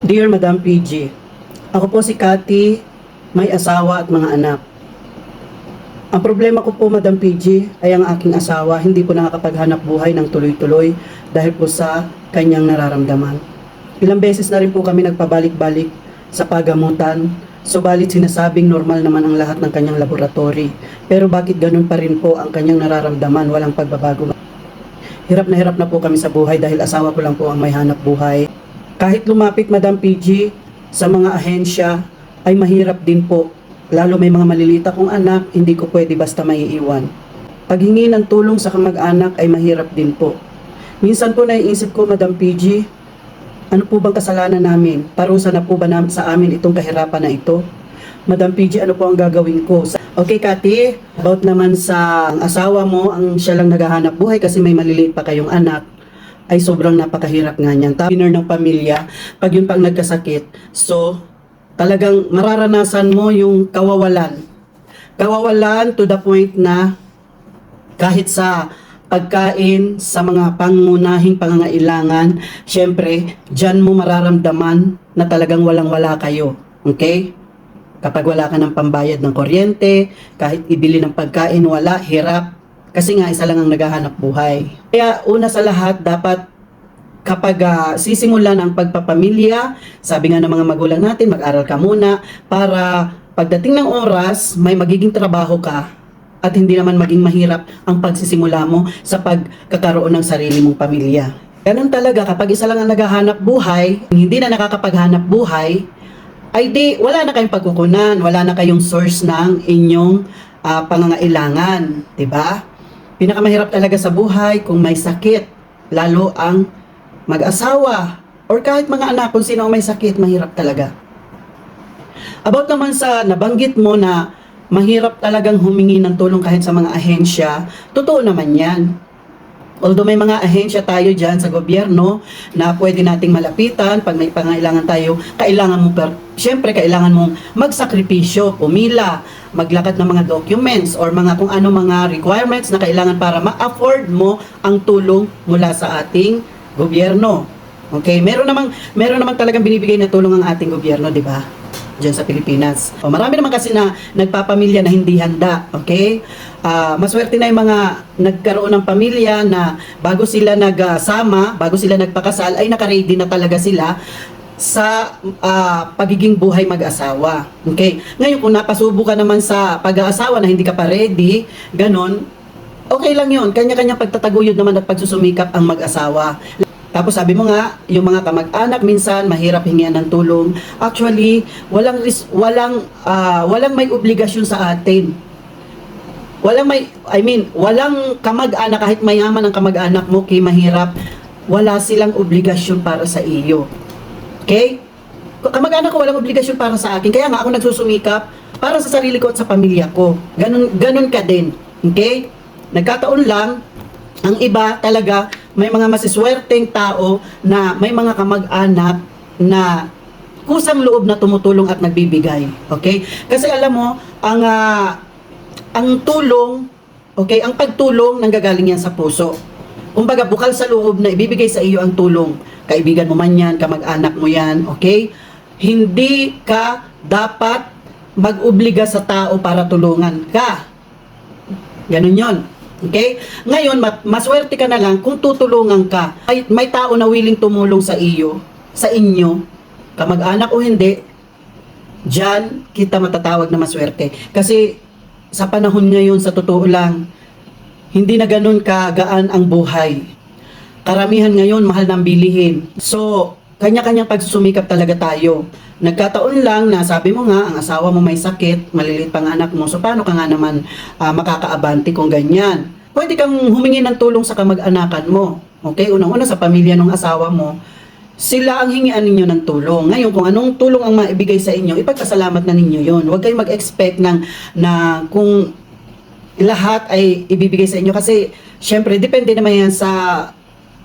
Dear Madam PG, ako po si Cathy, may asawa at mga anak. Ang problema ko po, Madam PG, ay ang aking asawa hindi po nakakapaghanap buhay ng tuloy-tuloy dahil po sa kanyang nararamdaman. Ilang beses na rin po kami nagpabalik-balik sa pagamutan, subalit sinasabing normal naman ang lahat ng kanyang laboratory. Pero bakit ganun pa rin po ang kanyang nararamdaman, walang pagbabago? Hirap na hirap na po kami sa buhay dahil asawa ko lang po ang may hanap buhay. Kahit lumapit Madam PG sa mga ahensya ay mahirap din po. Lalo may mga malilita kong anak, hindi ko pwede basta maiiwan. Paghingi ng tulong sa kamag-anak ay mahirap din po. Minsan po naiisip ko, Madam PG, ano po bang kasalanan namin? Parusa na po ba nam- sa amin itong kahirapan na ito? Madam PG, ano po ang gagawin ko? Okay, Kati, about naman sa asawa mo, ang siya lang naghahanap buhay kasi may maliliit pa kayong anak ay sobrang napakahirap nga niyan. Tapos ng pamilya, pag yun pang nagkasakit, so talagang mararanasan mo yung kawawalan. Kawawalan to the point na kahit sa pagkain, sa mga pangunahing pangangailangan, syempre, dyan mo mararamdaman na talagang walang-wala kayo. Okay? Kapag wala ka ng pambayad ng kuryente, kahit ibili ng pagkain, wala, hirap. Kasi nga, isa lang ang naghahanap buhay. Kaya una sa lahat, dapat kapag ah, sisimulan ang pagpapamilya, sabi nga ng mga magulang natin, mag-aral ka muna para pagdating ng oras, may magiging trabaho ka at hindi naman maging mahirap ang pagsisimula mo sa pagkakaroon ng sarili mong pamilya. Ganun talaga, kapag isa lang ang naghahanap buhay, hindi na nakakapaghanap buhay, ay di, wala na kayong pagkukunan, wala na kayong source ng inyong ah, pangangailangan, 'di ba? Pinakamahirap talaga sa buhay kung may sakit, lalo ang mag-asawa or kahit mga anak kung sino ang may sakit, mahirap talaga. About naman sa nabanggit mo na mahirap talagang humingi ng tulong kahit sa mga ahensya, totoo naman 'yan. Although may mga ahensya tayo dyan sa gobyerno na pwede nating malapitan pag may pangailangan tayo, kailangan mo per, syempre kailangan mong magsakripisyo, pumila, maglakad ng mga documents or mga kung ano mga requirements na kailangan para ma-afford mo ang tulong mula sa ating gobyerno. Okay, meron namang meron namang talagang binibigay na tulong ang ating gobyerno, di ba? Diyan sa Pilipinas. O, marami naman kasi na nagpapamilya na hindi handa, okay? Ah, maswerte na yung mga nagkaroon ng pamilya na bago sila nagsama, bago sila nagpakasal, ay nakaready na talaga sila sa ah, pagiging buhay mag-asawa. Okay? Ngayon, kung napasubo ka naman sa pag-aasawa na hindi ka pa ready, ganon, okay lang yon Kanya-kanya pagtataguyod naman at pagsusumikap ang mag-asawa. Tapos sabi mo nga, yung mga kamag-anak minsan mahirap hingian ng tulong. Actually, walang walang ah, walang may obligasyon sa atin. Walang may I mean, walang kamag-anak kahit mayaman ang kamag-anak mo kay mahirap, wala silang obligasyon para sa iyo. Okay? Kamag-anak ko walang obligasyon para sa akin. Kaya nga ako nagsusumikap para sa sarili ko at sa pamilya ko. Ganun, ganun ka din. Okay? Nagkataon lang, ang iba talaga, may mga masiswerteng tao na may mga kamag-anak na kusang loob na tumutulong at nagbibigay. Okay? Kasi alam mo, ang ah, ang tulong, okay, ang pagtulong nanggagaling yan sa puso. Kumbaga, bukal sa loob na ibibigay sa iyo ang tulong. Kaibigan mo man yan, kamag-anak mo yan, okay? Hindi ka dapat mag-obliga sa tao para tulungan ka. Ganun yon. Okay? Ngayon, ma- maswerte ka na lang kung tutulungan ka. May, may tao na willing tumulong sa iyo, sa inyo, kamag-anak o hindi, dyan kita matatawag na maswerte. Kasi sa panahon ngayon, sa totoo lang, hindi na ganun kagaan ang buhay. Karamihan ngayon, mahal ng bilihin. So, kanya-kanyang pagsusumikap talaga tayo. Nagkataon lang na sabi mo nga, ang asawa mo may sakit, maliliit pang anak mo, so paano ka nga naman ah, makakaabante kung ganyan? Pwede kang humingi ng tulong sa kamag-anakan mo. Okay, unang-una sa pamilya ng asawa mo, sila ang hingian ninyo ng tulong. Ngayon, kung anong tulong ang maibigay sa inyo, ipagkasalamat na ninyo yon. Huwag kayong mag-expect ng, na kung lahat ay ibibigay sa inyo kasi syempre depende naman yan sa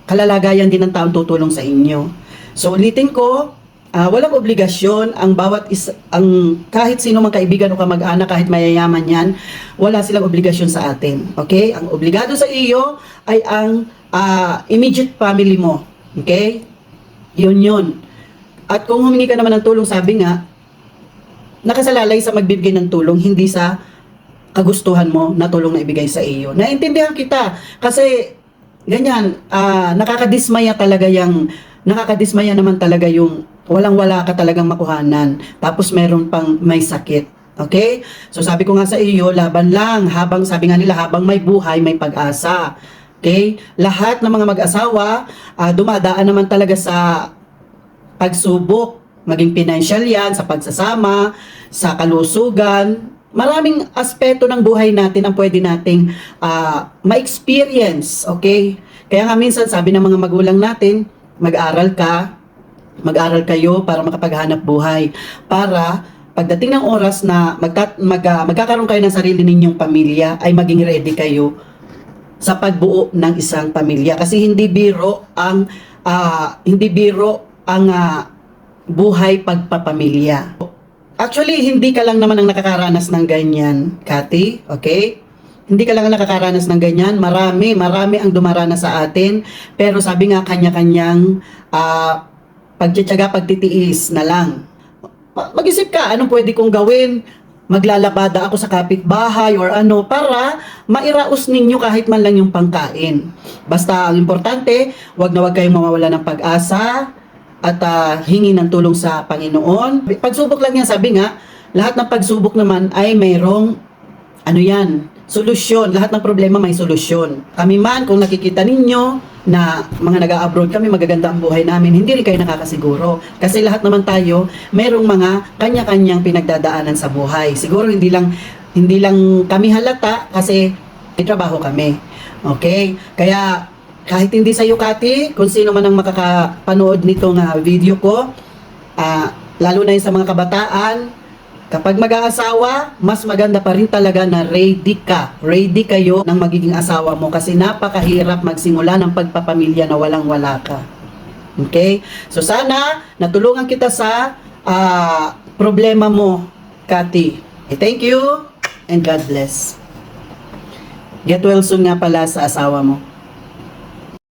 kalalagayan din ng taong tutulong sa inyo. So ulitin ko, ah, walang obligasyon ang bawat is ang kahit sino mang kaibigan o kamag-anak kahit mayayaman yan, wala silang obligasyon sa atin. Okay? Ang obligado sa iyo ay ang ah, immediate family mo. Okay? Yun yun. At kung humingi ka naman ng tulong, sabi nga, nakasalalay sa magbibigay ng tulong, hindi sa kagustuhan mo na tulong na ibigay sa iyo. Naintindihan kita kasi ganyan, ah, nakakadismaya talaga yung nakakadismaya naman talaga yung walang-wala ka talagang makuhanan. Tapos meron pang may sakit. Okay? So sabi ko nga sa iyo, laban lang habang sabi nga nila habang may buhay, may pag-asa. Okay? Lahat ng mga mag-asawa ah, dumadaan naman talaga sa pagsubok, maging financial yan, sa pagsasama, sa kalusugan, maraming aspeto ng buhay natin ang pwede nating ah, ma-experience, okay? Kaya nga minsan sabi ng mga magulang natin, mag-aral ka, mag-aral kayo para makapaghanap buhay, para pagdating ng oras na magta- mag, ah, magkakaroon kayo ng sarili ninyong pamilya, ay maging ready kayo sa pagbuo ng isang pamilya kasi hindi biro ang ah, hindi biro ang ah, buhay pagpapamilya. Actually, hindi ka lang naman ang nakakaranas ng ganyan, Kati, okay? Hindi ka lang ang nakakaranas ng ganyan. Marami, marami ang dumaranas sa atin. Pero sabi nga, kanya-kanyang ah, pagtsatsaga, pagtitiis na lang. Ma- Mag-isip ka, anong pwede kong gawin? Maglalabada ako sa kapitbahay or ano para mairaos ninyo kahit man lang yung pangkain. Basta ang importante, wag na wag kayong mawawala ng pag-asa at ah, hingi ng tulong sa Panginoon. Pagsubok lang yan, sabi nga, lahat ng pagsubok naman ay mayroong ano yan, solusyon. Lahat ng problema may solusyon. Kami man, kung nakikita ninyo na mga nag-abroad kami, magaganda ang buhay namin, hindi rin kayo nakakasiguro. Kasi lahat naman tayo, merong mga kanya-kanyang pinagdadaanan sa buhay. Siguro hindi lang hindi lang kami halata kasi may trabaho kami. Okay? Kaya kahit hindi sa iyo, Kati, kung sino man ang makakapanood nitong ah, video ko, ah, lalo na yung sa mga kabataan, Kapag mag-aasawa, mas maganda pa rin talaga na ready ka. Ready kayo ng magiging asawa mo kasi napakahirap magsimula ng pagpapamilya na walang-wala ka. Okay? So sana natulungan kita sa ah, problema mo, Kati. Eh, thank you and God bless. Get well soon nga pala sa asawa mo.